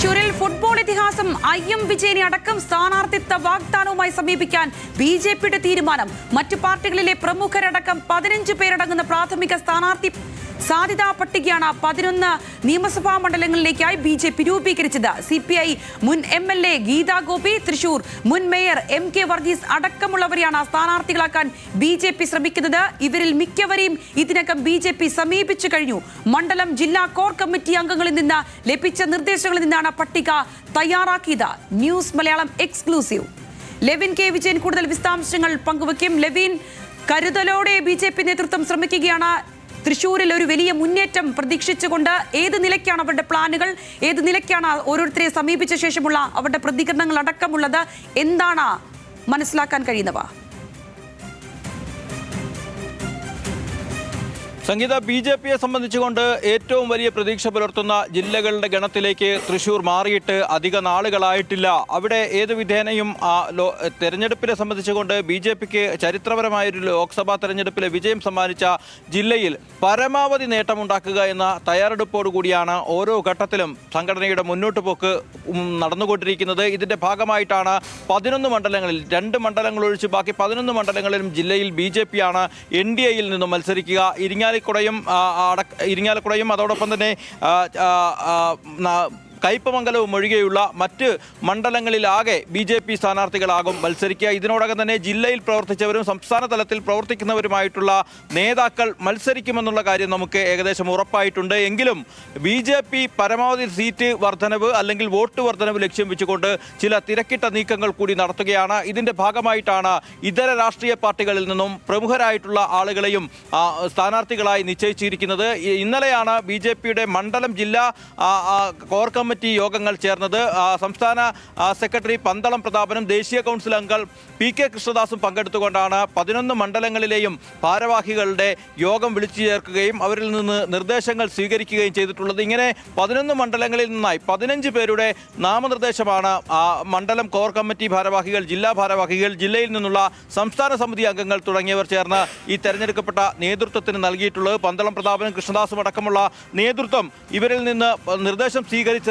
തൃശൂരിൽ ഫുട്ബോൾ ഇതിഹാസം I M വിജയനെ അടക്കം സ്ഥാനാർത്ഥിത്വ വാഗ്ദാനവുമായി സമീപിക്കാൻ ബി ജെ പിയുടെ തീരുമാനം. മറ്റു പാർട്ടികളിലെ പ്രമുഖരടക്കം പതിനഞ്ച് പേരടങ്ങുന്ന പ്രാഥമിക സ്ഥാനാർത്ഥി സാധ്യതാ പട്ടികയാണ് പതിനൊന്ന് നിയമസഭാ മണ്ഡലങ്ങളിലേക്കായി ബി ജെ പി രൂപീകരിച്ചത്. സി പി ഐ മുൻ M L A Geetha Gopi Thrissur മുൻ മേയർ എം കെ വർഗീസ് അടക്കമുള്ളവരെയാണ് സ്ഥാനാർത്ഥികളാക്കാൻ ബി ജെ പി ശ്രമിക്കുന്നത്. ഇവരിൽ മിക്കവരെയും ഇതിനകം ബി ജെ പി സമീപിച്ചു കഴിഞ്ഞു. മണ്ഡലം ജില്ലാ കോർ കമ്മിറ്റി അംഗങ്ങളിൽ നിന്ന് ലഭിച്ച നിർദ്ദേശങ്ങളിൽ നിന്നാണ് പട്ടിക തയ്യാറാക്കിയത്. News Malayalam exclusive. Levin K Vijayan കൂടുതൽ വിശദാംശങ്ങൾ പങ്കുവയ്ക്കും. ലെവിൻ കരുതലോടെ ബി നേതൃത്വം ശ്രമിക്കുകയാണ്. തൃശൂരിൽ ഒരു വലിയ മുന്നേറ്റം പ്രതീക്ഷിച്ചുകൊണ്ട് ഏത് നിലയ്ക്കാണ് അവരുടെ പ്ലാനുകൾ? ഏത് നിലയ്ക്കാണ് ഓരോരുത്തരെ സമീപിച്ച ശേഷമുള്ള അവരുടെ പ്രതികരണങ്ങൾ അടക്കമുള്ളത് എന്താണ് മനസ്സിലാക്കാൻ കഴിയുന്നവ? സംഗീത ബി ജെ പിയെ സംബന്ധിച്ചുകൊണ്ട് ഏറ്റവും വലിയ പ്രതീക്ഷ പുലർത്തുന്ന ജില്ലകളുടെ ഗണത്തിലേക്ക് തൃശൂർ മാറിയിട്ട് അധിക നാളുകളായിട്ടില്ല. അവിടെ ഏത് വിധേനയും തെരഞ്ഞെടുപ്പിനെ സംബന്ധിച്ചുകൊണ്ട് ബി ജെ പിക്ക് ചരിത്രപരമായൊരു ലോക്സഭാ തെരഞ്ഞെടുപ്പിലെ വിജയം സമ്മാനിച്ച ജില്ലയിൽ പരമാവധി നേട്ടമുണ്ടാക്കുക എന്ന തയ്യാറെടുപ്പോടു കൂടിയാണ് ഓരോ ഘട്ടത്തിലും സംഘടനയുടെ മുന്നോട്ട് പോക്ക് നടന്നുകൊണ്ടിരിക്കുന്നത്. ഇതിന്റെ ഭാഗമായിട്ടാണ് പതിനൊന്ന് മണ്ഡലങ്ങളിൽ രണ്ട് മണ്ഡലങ്ങൾ ഒഴിച്ച് ബാക്കി പതിനൊന്ന് മണ്ഡലങ്ങളിലും ജില്ലയിൽ ബി ജെ പിയാണ് എൻ ഡി എയിൽ നിന്നും മത്സരിക്കുക. ഇരിങ്ങാലിക്കുടയും ഇരിങ്ങാലിക്കുടയും അതോടൊപ്പം തന്നെ കയ്പമംഗലവും ഒഴികെയുള്ള മറ്റ് മണ്ഡലങ്ങളിലാകെ ബി ജെ പി സ്ഥാനാർത്ഥികളാകും മത്സരിക്കുക. ഇതിനോടകം തന്നെ ജില്ലയിൽ പ്രവർത്തിച്ചവരും സംസ്ഥാന തലത്തിൽ പ്രവർത്തിക്കുന്നവരുമായിട്ടുള്ള നേതാക്കൾ മത്സരിക്കുമെന്നുള്ള കാര്യം നമുക്ക് ഏകദേശം ഉറപ്പായിട്ടുണ്ട്. എങ്കിലും ബി ജെ പി പരമാവധി സീറ്റ് വർധനവ് അല്ലെങ്കിൽ വോട്ട് വർധനവ് ലക്ഷ്യം വെച്ചുകൊണ്ട് ചില തിരക്കിട്ട നീക്കങ്ങൾ കൂടി നടത്തുകയാണ്. ഇതിന്റെ ഭാഗമായിട്ടാണ് ഇതര രാഷ്ട്രീയ പാർട്ടികളിൽ നിന്നും പ്രമുഖരായിട്ടുള്ള ആളുകളെയും സ്ഥാനാർത്ഥികളായി നിശ്ചയിച്ചിരിക്കുന്നത്. ഇന്നലെയാണ് ബി ജെ പിയുടെ മണ്ഡലം ജില്ലാ കോർ കമ്മിറ്റി യോഗങ്ങൾ ചേർന്നത്. സംസ്ഥാന സെക്രട്ടറി പന്തളം പ്രതാപനും ദേശീയ കൗൺസിൽ അംഗങ്ങൾ പി കെ കൃഷ്ണദാസും പങ്കെടുത്തുകൊണ്ടാണ് പതിനൊന്ന് മണ്ഡലങ്ങളിലെയും ഭാരവാഹികളുടെ യോഗം വിളിച്ചു ചേർക്കുകയും അവരിൽ നിന്ന് നിർദ്ദേശങ്ങൾ സ്വീകരിക്കുകയും ചെയ്തിട്ടുള്ളത്. ഇങ്ങനെ പതിനൊന്ന് മണ്ഡലങ്ങളിൽ നിന്നായി പതിനഞ്ച് പേരുടെ നാമനിർദ്ദേശമാണ് മണ്ഡലം കോർ കമ്മിറ്റി ഭാരവാഹികൾ ജില്ലാ ഭാരവാഹികൾ ജില്ലയിൽ നിന്നുള്ള സംസ്ഥാന സമിതി അംഗങ്ങൾ തുടങ്ങിയവർ ചേർന്ന് ഈ തെരഞ്ഞെടുക്കപ്പെട്ട നേതൃത്വത്തിന് നൽകിയിട്ടുള്ളത്. പന്തളം പ്രതാപനും കൃഷ്ണദാസും അടക്കമുള്ള നേതൃത്വം ഇവരിൽ നിന്ന് നിർദ്ദേശം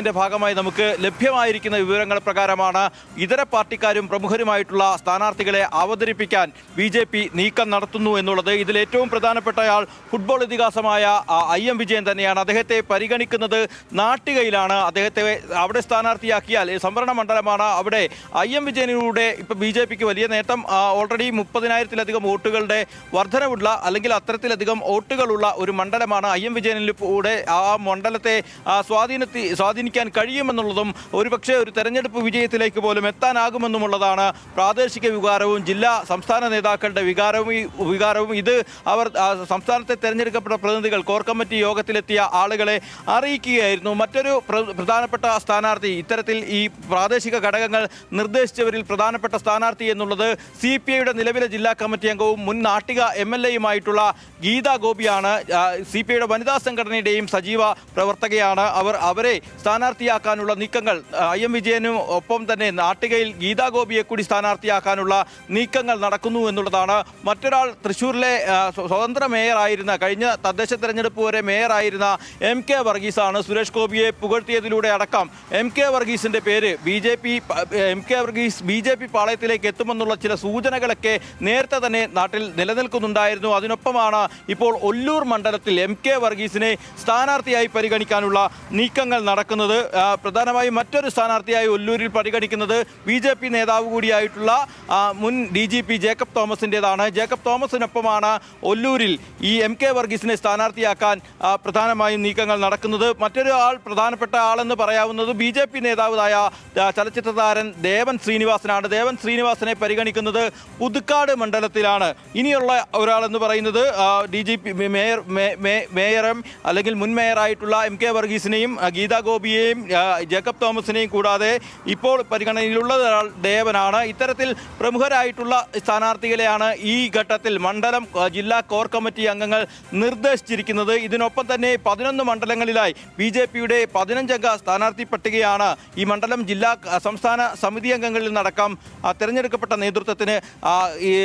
സ്വീകരിച്ചതിന്റെ ഭാഗമായി നമുക്ക് ലഭ്യമായിരിക്കുന്ന വിവരങ്ങൾ പ്രകാരമാണ് ഇതര പാർട്ടിക്കാരും പ്രമുഖരുമായിട്ടുള്ള സ്ഥാനാർത്ഥികളെ അവതരിപ്പിക്കാൻ ബി ജെ പി നീക്കം നടത്തുന്നു എന്നുള്ളത്. ഇതിൽ ഏറ്റവും പ്രധാനപ്പെട്ടയാൾ ഫുട്ബോൾ ഇതിഹാസമായ ഐ എം വിജയൻ തന്നെയാണ്. അദ്ദേഹത്തെ പരിഗണിക്കുന്നത് നാട്ടികയിലാണ്. അദ്ദേഹത്തെ അവിടെ സ്ഥാനാർത്ഥിയാക്കിയാൽ സംവരണ മണ്ഡലമാണ് അവിടെ ഐ എം വിജയനിലൂടെ ഇപ്പോൾ ബി ജെ പിക്ക് വലിയ നേട്ടം ഓൾറെഡി മുപ്പതിനായിരത്തിലധികം വോട്ടുകളുടെ വർധനവുള്ള അല്ലെങ്കിൽ അത്തരത്തിലധികം വോട്ടുകളുള്ള ഒരു മണ്ഡലമാണ് ഐ എം വിജയനിലൂടെ ആ മണ്ഡലത്തെ സ്വാധീനത്തി സ്വാധീനത്തി സ്വാധീനിക്കാൻ കഴിയുമെന്നുള്ളതും ഒരുപക്ഷെ ഒരു തെരഞ്ഞെടുപ്പ് വിജയത്തിലേക്ക് പോലും എത്താനാകുമെന്നുമുള്ളതാണ് പ്രാദേശിക വികാരവും ജില്ലാ സംസ്ഥാന നേതാക്കളുടെ വികാരവും വികാരവും. ഇത് അവർ സംസ്ഥാനത്തെ തെരഞ്ഞെടുക്കപ്പെട്ട പ്രതിനിധികൾ കോർ കമ്മിറ്റി യോഗത്തിലെത്തിയ ആളുകളെ അറിയിക്കുകയായിരുന്നു. മറ്റൊരു പ്രധാനപ്പെട്ട സ്ഥാനാർത്ഥി ഇത്തരത്തിൽ ഈ പ്രാദേശിക ഘടകങ്ങൾ നിർദ്ദേശിച്ചവരിൽ പ്രധാനപ്പെട്ട സ്ഥാനാർത്ഥി എന്നുള്ളത് സി പി ഐയുടെ നിലവിലെ ജില്ലാ കമ്മിറ്റി അംഗവും മുൻ നാട്ടിക എം എൽ എയുമായിട്ടുള്ള ഗീതാ ഗോപിയാണ്. സി പി ഐയുടെ വനിതാ സംഘടനയുടെയും സജീവ പ്രവർത്തകയാണ്. അവർ അവരെ സ്ഥാനാർത്ഥിയാക്കാനുള്ള നീക്കങ്ങൾ ഐ എം വിജയനും ഒപ്പം തന്നെ നാട്ടികയിൽ ഗീതാ ഗോപിയെ കൂടി സ്ഥാനാർത്ഥിയാക്കാനുള്ള നീക്കങ്ങൾ നടക്കുന്നു എന്നുള്ളതാണ്. മറ്റൊരാൾ തൃശ്ശൂരിലെ സ്വതന്ത്ര സ്വ- സ്വതന്ത്ര മേയറായിരുന്ന കഴിഞ്ഞ തദ്ദേശ തെരഞ്ഞെടുപ്പ് വരെ മേയറായിരുന്ന എം കെ വർഗീസാണ് സുരേഷ് ഗോപിയെ പുകഴ്ത്തിയതിലൂടെ അടക്കം. എം കെ വർഗീസിന്റെ പേര് B J P M K Varghese B J P പാളയത്തിലേക്ക് എത്തുമെന്നുള്ള ചില സൂചനകളൊക്കെ നേരത്തെ തന്നെ നാട്ടിൽ നിലനിൽക്കുന്നുണ്ടായിരുന്നു. അതിനൊപ്പമാണ് ഇപ്പോൾ ഒല്ലൂർ മണ്ഡലത്തിൽ എം കെ വർഗീസിനെ സ്ഥാനാർത്ഥിയായി പരിഗണിക്കാനുള്ള നീക്കങ്ങൾ നടക്കുന്നത്. ആ, പ്രധാനമായും മറ്റൊരു സ്ഥാനാർത്ഥിയായി ഒല്ലൂരിൽ പരിഗണിക്കുന്നത് ബി ജെ പി നേതാവ് കൂടിയായിട്ടുള്ള മുൻ ഡി ജി പി ജേക്കബ് തോമസിന്റെതാണ് ജേക്കബ് തോമസിനൊപ്പമാണ് ഒല്ലൂരിൽ ഈ എം കെ വർഗീസിനെ സ്ഥാനാർത്ഥിയാക്കാൻ പ്രധാനമായും നീക്കങ്ങൾ നടക്കുന്നത്. മറ്റൊരു ആൾ പ്രധാനപ്പെട്ട ആളെന്ന് പറയാവുന്നത് ബി ജെ പി നേതാവായ ചലച്ചിത്ര താരൻ ദേവൻ ശ്രീനിവാസനാണ്. ദേവൻ ശ്രീനിവാസനെ പരിഗണിക്കുന്നത് പുതുക്കാട് മണ്ഡലത്തിലാണ്. ഇനിയുള്ള ഒരാളെന്ന് പറയുന്നത് ഡി ജി പി മേയർ മേയറും അല്ലെങ്കിൽ മുൻ മേയറായിട്ടുള്ള എം കെ വർഗീസിനെയും ഗീതാ ഗോപിയെയും ആ, ജേക്കബ് തോമസിനെയും കൂടാതെ ഇപ്പോൾ പരിഗണനയിലുള്ള ദേവനാണ്. ഇത്തരത്തിൽ പ്രമുഖരായിട്ടുള്ള സ്ഥാനാർത്ഥികളെയാണ് ഈ ഘട്ടത്തിൽ മണ്ഡലം ജില്ലാ കോർ കമ്മിറ്റി അംഗങ്ങൾ നിർദ്ദേശിച്ചിരിക്കുന്നത്. ഇതിനൊപ്പം തന്നെ പതിനൊന്ന് മണ്ഡലങ്ങളിലായി ബി ജെ പിയുടെ പതിനഞ്ചംഗ സ്ഥാനാർത്ഥി പട്ടികയാണ് ഈ മണ്ഡലം ജില്ലാ സംസ്ഥാന സമിതി അംഗങ്ങളിൽ നടക്കാം തിരഞ്ഞെടുക്കപ്പെട്ട നേതൃത്വത്തിന്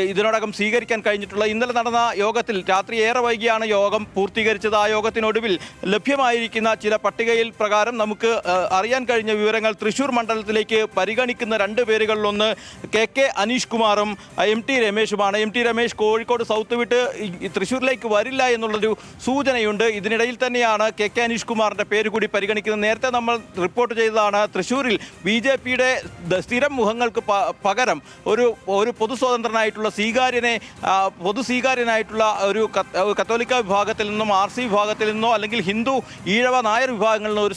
ഇതിനോടകം സ്വീകരിക്കാൻ കഴിഞ്ഞിട്ടുള്ള ഇന്നലെ നടന്ന യോഗത്തിൽ രാത്രി ഏറെ വൈകിയാണ് യോഗം പൂർത്തീകരിച്ചത്. ആ യോഗത്തിനൊടുവിൽ ലഭ്യമായിരിക്കുന്ന ചില പട്ടികയിൽ പ്രകാരം നമുക്ക് നമുക്ക് അറിയാൻ കഴിഞ്ഞ വിവരങ്ങൾ തൃശൂർ മണ്ഡലത്തിലേക്ക് പരിഗണിക്കുന്ന രണ്ട് പേരുകളിലൊന്ന് കെ കെ അനീഷ് കുമാറും M T രമേശുമാണ്. M T Ramesh Kozhikode south വിട്ട് തൃശ്ശൂരിലേക്ക് വരില്ല എന്നുള്ളൊരു സൂചനയുണ്ട്. ഇതിനിടയിൽ തന്നെയാണ് കെ കെ അനീഷ് കുമാറിന്റെ പേര് കൂടി പരിഗണിക്കുന്നത്. നേരത്തെ നമ്മൾ റിപ്പോർട്ട് ചെയ്തതാണ് തൃശ്ശൂരിൽ ബി ജെ പിയുടെ സ്ഥിരം മുഖങ്ങൾക്ക് പകരം ഒരു ഒരു പൊതു സ്വതന്ത്രനായിട്ടുള്ള സ്വീകാര്യനെ പൊതു സ്വീകാര്യനായിട്ടുള്ള ഒരു കത്ത്- കത്തോലിക്ക വിഭാഗത്തിൽ നിന്നും ആർ സി വിഭാഗത്തിൽ നിന്നോ അല്ലെങ്കിൽ ഹിന്ദു ഈഴവ നായർ വിഭാഗങ്ങളിൽ നിന്നോ ഒരു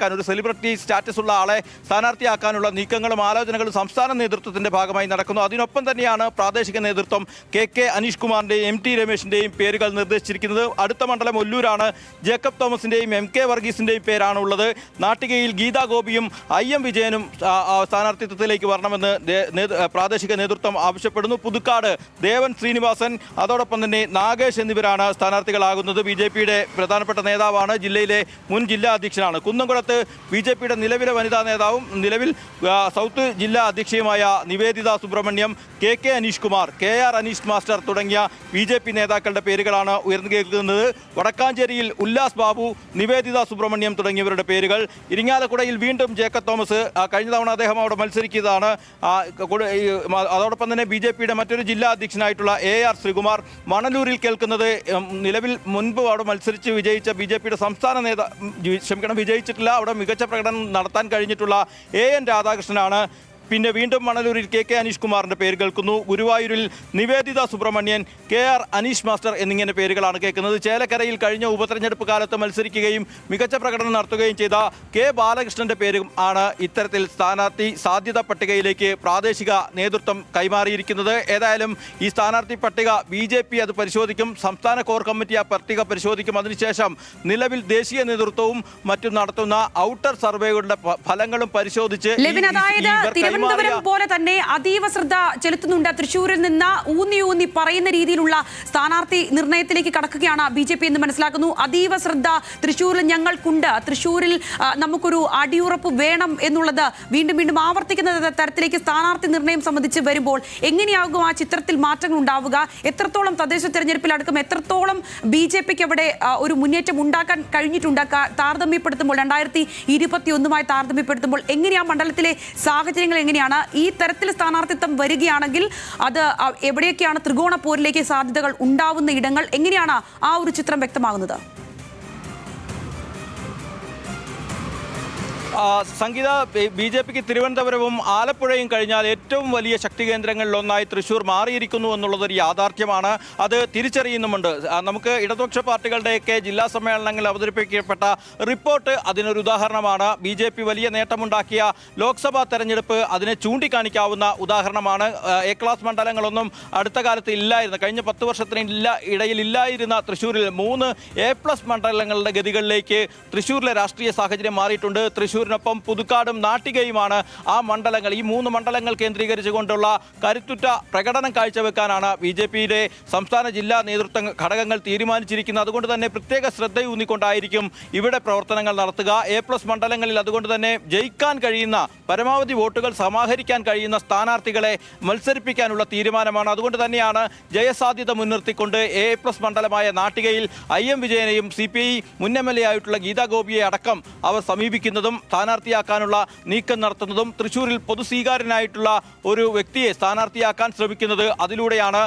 സ്ഥാനാർത്ഥിയാക്കാൻ ഒരു സെലിബ്രിറ്റി സ്റ്റാറ്റസ് ഉള്ള ആളെ സ്ഥാനാർത്ഥിയാക്കാനുള്ള നീക്കങ്ങളും ആലോചനകളും സംസ്ഥാന നേതൃത്വത്തിന്റെ ഭാഗമായി നടക്കുന്നു. അതിനൊപ്പം തന്നെയാണ് പ്രാദേശിക നേതൃത്വം കെ കെ അനീഷ് കുമാറിന്റെയും എം ടി രമേശിന്റെയും പേരുകൾ നിർദ്ദേശിച്ചിരിക്കുന്നത്. അടുത്ത മണ്ഡലം ഒല്ലൂരാണ്. ജേക്കബ് തോമസിന്റെയും എം കെ വർഗീസിന്റെയും പേരാണ് ഉള്ളത് നാട്ടികയിൽ ഗീതാ ഗോപിയും ഐ എം വിജയനും സ്ഥാനാർത്ഥിത്വത്തിലേക്ക് വരണമെന്ന് പ്രാദേശിക നേതൃത്വം ആവശ്യപ്പെടുന്നു. പുതുക്കാട് ദേവൻ ശ്രീനിവാസൻ അതോടൊപ്പം തന്നെ നാഗേഷ് എന്നിവരാണ് സ്ഥാനാർത്ഥികളാകുന്നത്. ബി ജെ പിയുടെ പ്രധാനപ്പെട്ട നേതാവാണ്. ജില്ലയിലെ മുൻ ജില്ലാ അധ്യക്ഷനാണ്. കുന്നംകുളത്ത് ബി ജെ പിയുടെ നിലവിലെ വനിതാ നേതാവും നിലവിൽ സൗത്ത് ജില്ലാ അധ്യക്ഷയുമായ Nivedita Subramaniam K K Aneesh Kumar K R Aneesh master തുടങ്ങിയ ബി ജെ പി നേതാക്കളുടെ പേരുകളാണ് ഉയർന്നു കേൾക്കുന്നത്. വടക്കാഞ്ചേരിയിൽ ഉല്ലാസ് ബാബു നിവേദിത സുബ്രഹ്മണ്യം തുടങ്ങിയവരുടെ പേരുകൾ. ഇരിങ്ങാലക്കുടയിൽ വീണ്ടും ജേക്കബ് തോമസ് കഴിഞ്ഞ തവണ അദ്ദേഹം അവിടെ മത്സരിക്കുന്നതാണ്. അതോടൊപ്പം തന്നെ ബി ജെ പിയുടെ മറ്റൊരു ജില്ലാ അധ്യക്ഷനായിട്ടുള്ള എ ആർ ശ്രീകുമാർ മണലൂരിൽ കേൾക്കുന്നത് നിലവിൽ മുൻപ് അവിടെ മത്സരിച്ച് വിജയിച്ച ബി ജെ പിയുടെ സംസ്ഥാന നേതാ ക്ഷമിക്കണം വിജയിച്ചിട്ടില്ല അവിടെ മികച്ച പ്രകടനം നടത്താൻ കഴിഞ്ഞിട്ടുള്ള എ എൻ രാധാകൃഷ്ണനാണ് പിന്നെ വീണ്ടും മണലൂരിൽ കെ കെ അനീഷ് കുമാറിന്റെ പേര് കേൾക്കുന്നു. ഗുരുവായൂരിൽ Nivedita Subramanian K R Aneesh master എന്നിങ്ങനെ പേരുകളാണ് കേൾക്കുന്നത്. ചേലക്കരയിൽ കഴിഞ്ഞ ഉപതെരഞ്ഞെടുപ്പ് കാലത്ത് മത്സരിക്കുകയും മികച്ച പ്രകടനം നടത്തുകയും ചെയ്ത കെ ബാലകൃഷ്ണന്റെ പേരും ആണ് ഇത്തരത്തിൽ സ്ഥാനാർത്ഥി സാധ്യത പട്ടികയിലേക്ക് പ്രാദേശിക നേതൃത്വം കൈമാറിയിരിക്കുന്നത്. ഏതായാലും ഈ സ്ഥാനാർത്ഥി പട്ടിക ബി ജെ പി അത് പരിശോധിക്കും. സംസ്ഥാന കോർ കമ്മിറ്റി ആ പട്ടിക പരിശോധിക്കും. അതിനുശേഷം നിലവിൽ ദേശീയ നേതൃത്വവും മറ്റും നടത്തുന്ന ഔട്ടർ സർവേകളുടെ ഫലങ്ങളും പരിശോധിച്ച് തിരുവനന്തപുരം പോലെ തന്നെ അതീവ ശ്രദ്ധ ചെലുത്തുന്നുണ്ട്. തൃശ്ശൂരിൽ നിന്ന് ഊന്നി ഊന്നി പറയുന്ന രീതിയിലുള്ള സ്ഥാനാർത്ഥി നിർണയത്തിലേക്ക് കടക്കുകയാണ് ബി ജെ പി എന്ന് മനസ്സിലാക്കുന്നു. അതീവ ശ്രദ്ധ തൃശ്ശൂരിൽ ഞങ്ങൾക്കുണ്ട്. തൃശ്ശൂരിൽ നമുക്കൊരു അടിയുറപ്പ് വേണം എന്നുള്ളത് വീണ്ടും വീണ്ടും ആവർത്തിക്കുന്ന തരത്തിലേക്ക് സ്ഥാനാർത്ഥി നിർണയം സംബന്ധിച്ച് വരുമ്പോൾ എങ്ങനെയാകും ആ ചിത്രത്തിൽ മാറ്റങ്ങൾ ഉണ്ടാവുക? എത്രത്തോളം തദ്ദേശ തെരഞ്ഞെടുപ്പിൽ അടക്കം എത്രത്തോളം ബി ജെ പിക്ക് അവിടെ ഒരു മുന്നേറ്റം ഉണ്ടാക്കാൻ കഴിഞ്ഞിട്ടുണ്ട്? ക- താരതമ്യപ്പെടുത്തുമ്പോൾ രണ്ടായിരത്തി ഇരുപത്തി ഒന്നുമായി താരതമ്യപ്പെടുത്തുമ്പോൾ എങ്ങനെയാ മണ്ഡലത്തിലെ സാഹചര്യങ്ങൾ എങ്ങനെയാണ് ഈ തരത്തിൽ സ്ഥാനാർത്ഥിത്വം വരികയാണെങ്കിൽ അത് എവിടെയൊക്കെയാണ് ത്രികോണ പോരിലേക്ക് സാധ്യതകൾ ഉണ്ടാവുന്ന ഇടങ്ങൾ എങ്ങനെയാണ് ആ ഒരു ചിത്രം വ്യക്തമാകുന്നത്? സംഗീത ബി ജെ പിക്ക് തിരുവനന്തപുരവും ആലപ്പുഴയും കഴിഞ്ഞാൽ ഏറ്റവും വലിയ ശക്തി കേന്ദ്രങ്ങളിലൊന്നായി തൃശൂർ മാറിയിരിക്കുന്നു എന്നുള്ളതൊരു യാഥാർത്ഥ്യമാണ്. അത് തിരിച്ചറിയുന്നുമുണ്ട്. നമുക്ക് ഇടതുപക്ഷ പാർട്ടികളുടെയൊക്കെ ജില്ലാ സമ്മേളനങ്ങളിൽ അവതരിപ്പിക്കപ്പെട്ട റിപ്പോർട്ട് അതിനൊരു ഉദാഹരണമാണ്. ബി ജെ പി വലിയ നേട്ടമുണ്ടാക്കിയ ലോക്സഭാ തെരഞ്ഞെടുപ്പ് അതിനെ ചൂണ്ടിക്കാണിക്കാവുന്ന ഉദാഹരണമാണ്. എ ക്ലാസ് മണ്ഡലങ്ങളൊന്നും അടുത്ത കാലത്ത് ഇല്ലായിരുന്നു. കഴിഞ്ഞ പത്ത് വർഷത്തിന് ഇല്ല ഇടയിൽ ഇല്ലായിരുന്ന തൃശ്ശൂരിൽ മൂന്ന് എ പ്ലസ് മണ്ഡലങ്ങളുടെ ഗതികളിലേക്ക് തൃശ്ശൂരിലെ രാഷ്ട്രീയ സാഹചര്യം മാറിയിട്ടുണ്ട്. തൃശ്ശൂരിനൊപ്പം പുതുക്കാടും നാട്ടികയുമാണ്. ആ മണ്ഡലങ്ങൾ ഈ മൂന്ന് മണ്ഡലങ്ങൾ കേന്ദ്രീകരിച്ചുകൊണ്ടുള്ള കരുത്തുറ്റ പ്രകടനം കാഴ്ചവെക്കാനാണ് ബി ജെ പിയുടെ സംസ്ഥാന ജില്ലാ നേതൃത്വ ഘടകങ്ങൾ തീരുമാനിച്ചിരിക്കുന്നത്. അതുകൊണ്ട് തന്നെ പ്രത്യേക ശ്രദ്ധയൂന്നിക്കൊണ്ടായിരിക്കും ഇവിടെ പ്രവർത്തനങ്ങൾ നടത്തുക. എ പ്ലസ് മണ്ഡലങ്ങളിൽ അതുകൊണ്ട് തന്നെ ജയിക്കാൻ കഴിയുന്ന പരമാവധി വോട്ടുകൾ സമാഹരിക്കാൻ കഴിയുന്ന സ്ഥാനാർത്ഥികളെ മത്സരിപ്പിക്കാനുള്ള തീരുമാനമാണ്. അതുകൊണ്ട് തന്നെയാണ് ജയസാധ്യത മുൻനിർത്തിക്കൊണ്ട് എ പ്ലസ് മണ്ഡലമായ നാട്ടികയിൽ ഐ എം വിജയനെയും സി പി ഐ മുൻ എം എൽ എ ആയിട്ടുള്ള ഗീതാ ഗോപിയെ അടക്കം അവർ സമീപിക്കുന്നതും സ്ഥാനാർത്ഥിയാക്കാനുള്ള നീക്കം നടത്തുന്നതും തൃശ്ശൂരിൽ പൊതുസ്വീകാരനായിട്ടുള്ള ഒരു വ്യക്തിയെ സ്ഥാനാർത്ഥിയാക്കാൻ ശ്രമിക്കുന്നത് അതിലൂടെയാണ്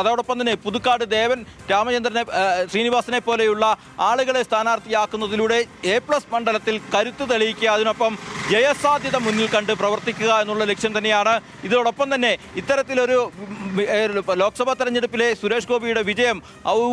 അതോടൊപ്പം തന്നെ പുതുക്കാട് ദേവൻ രാമചന്ദ്രനെ ശ്രീനിവാസനെ പോലെയുള്ള ആളുകളെ സ്ഥാനാർത്ഥിയാക്കുന്നതിലൂടെ എ പ്ലസ് മണ്ഡലത്തിൽ കരുത്ത് തെളിയിക്കുക അതിനൊപ്പം ജയസാധ്യത മുന്നിൽ കണ്ട് പ്രവർത്തിക്കുക എന്നുള്ള ലക്ഷ്യം തന്നെയാണ്. ഇതോടൊപ്പം തന്നെ ഇത്തരത്തിലൊരു ലോക്സഭാ തെരഞ്ഞെടുപ്പിലെ സുരേഷ് ഗോപിയുടെ വിജയം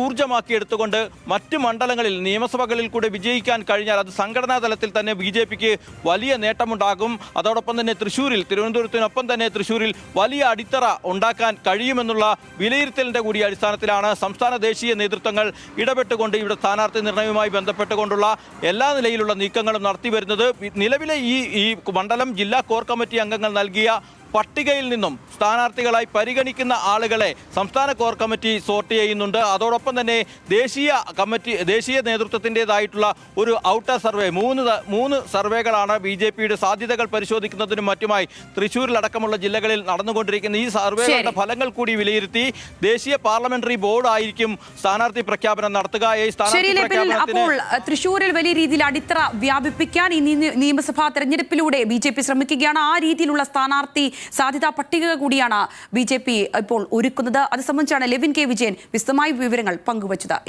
ഊർജമാക്കി എടുത്തുകൊണ്ട് മറ്റ് മണ്ഡലങ്ങളിൽ നിയമസഭകളിൽ കൂടെ വിജയിക്കാൻ കഴിഞ്ഞാൽ അത് സംഘടനാ തലത്തിൽ തന്നെ ബി ജെ പിക്ക് വലിയ നേട്ടമുണ്ടാകും. അതോടൊപ്പം തന്നെ തൃശ്ശൂരിൽ തിരുവനന്തപുരത്തിനൊപ്പം തന്നെ തൃശ്ശൂരിൽ വലിയ അടിത്തറ ഉണ്ടാക്കാൻ കഴിയുമെന്നുള്ള വിലയിരുത്തലിന്റെ കൂടി അടിസ്ഥാനത്തിലാണ് സംസ്ഥാന ദേശീയ നേതൃത്വങ്ങൾ ഇടപെട്ടുകൊണ്ട് ഇവിടെ സ്ഥാനാർത്ഥി നിർണയവുമായി ബന്ധപ്പെട്ടുകൊണ്ടുള്ള എല്ലാ നിലയിലുള്ള നീക്കങ്ങളും നടത്തി വരുന്നത് നിലവിലെ ഈ ഈ മണ്ഡലം ജില്ലാ കോർ കമ്മിറ്റി അംഗങ്ങൾ നൽകിയ പട്ടികയിൽ നിന്നും സ്ഥാനാർത്ഥികളായി പരിഗണിക്കുന്ന ആളുകളെ സംസ്ഥാന കോർ കമ്മിറ്റി സോർട്ട് ചെയ്യുന്നുണ്ട്. അതോടൊപ്പം തന്നെ ദേശീയ കമ്മിറ്റി ദേശീയ നേതൃത്വത്തിന്റെതായിട്ടുള്ള ഒരു ഔട്ടർ സർവേ മൂന്ന് മൂന്ന് സർവേകളാണ് ബി ജെ പിയുടെ സാധ്യതകൾ പരിശോധിക്കുന്നതിനും മറ്റുമായി തൃശ്ശൂരിലടക്കമുള്ള ജില്ലകളിൽ നടന്നുകൊണ്ടിരിക്കുന്ന ഈ സർവേകളുടെ ഫലങ്ങൾ കൂടി വിലയിരുത്തി ദേശീയ പാർലമെന്ററി ബോർഡ് ആയിരിക്കും സ്ഥാനാർത്ഥി പ്രഖ്യാപനം നടത്തുക. ഈ അപ്പോൾ തൃശ്ശൂരിൽ വലിയ രീതിയിൽ അടിത്തറ വ്യാപിപ്പിക്കാൻ ഈ നിയമസഭാ തെരഞ്ഞെടുപ്പിലൂടെ ബി ജെ പി ശ്രമിക്കുകയാണ്. ആ രീതിയിലുള്ള സ്ഥാനാർത്ഥി സാധ്യതാ പട്ടിക കൂടിയാണ് ബി ഇപ്പോൾ ഒരുക്കുന്നത്. അത് സംബന്ധിച്ചാണ് ലെവിൻ കെ വിജയൻ വിശദമായ വിവരങ്ങൾ പങ്കുവച്ചത്.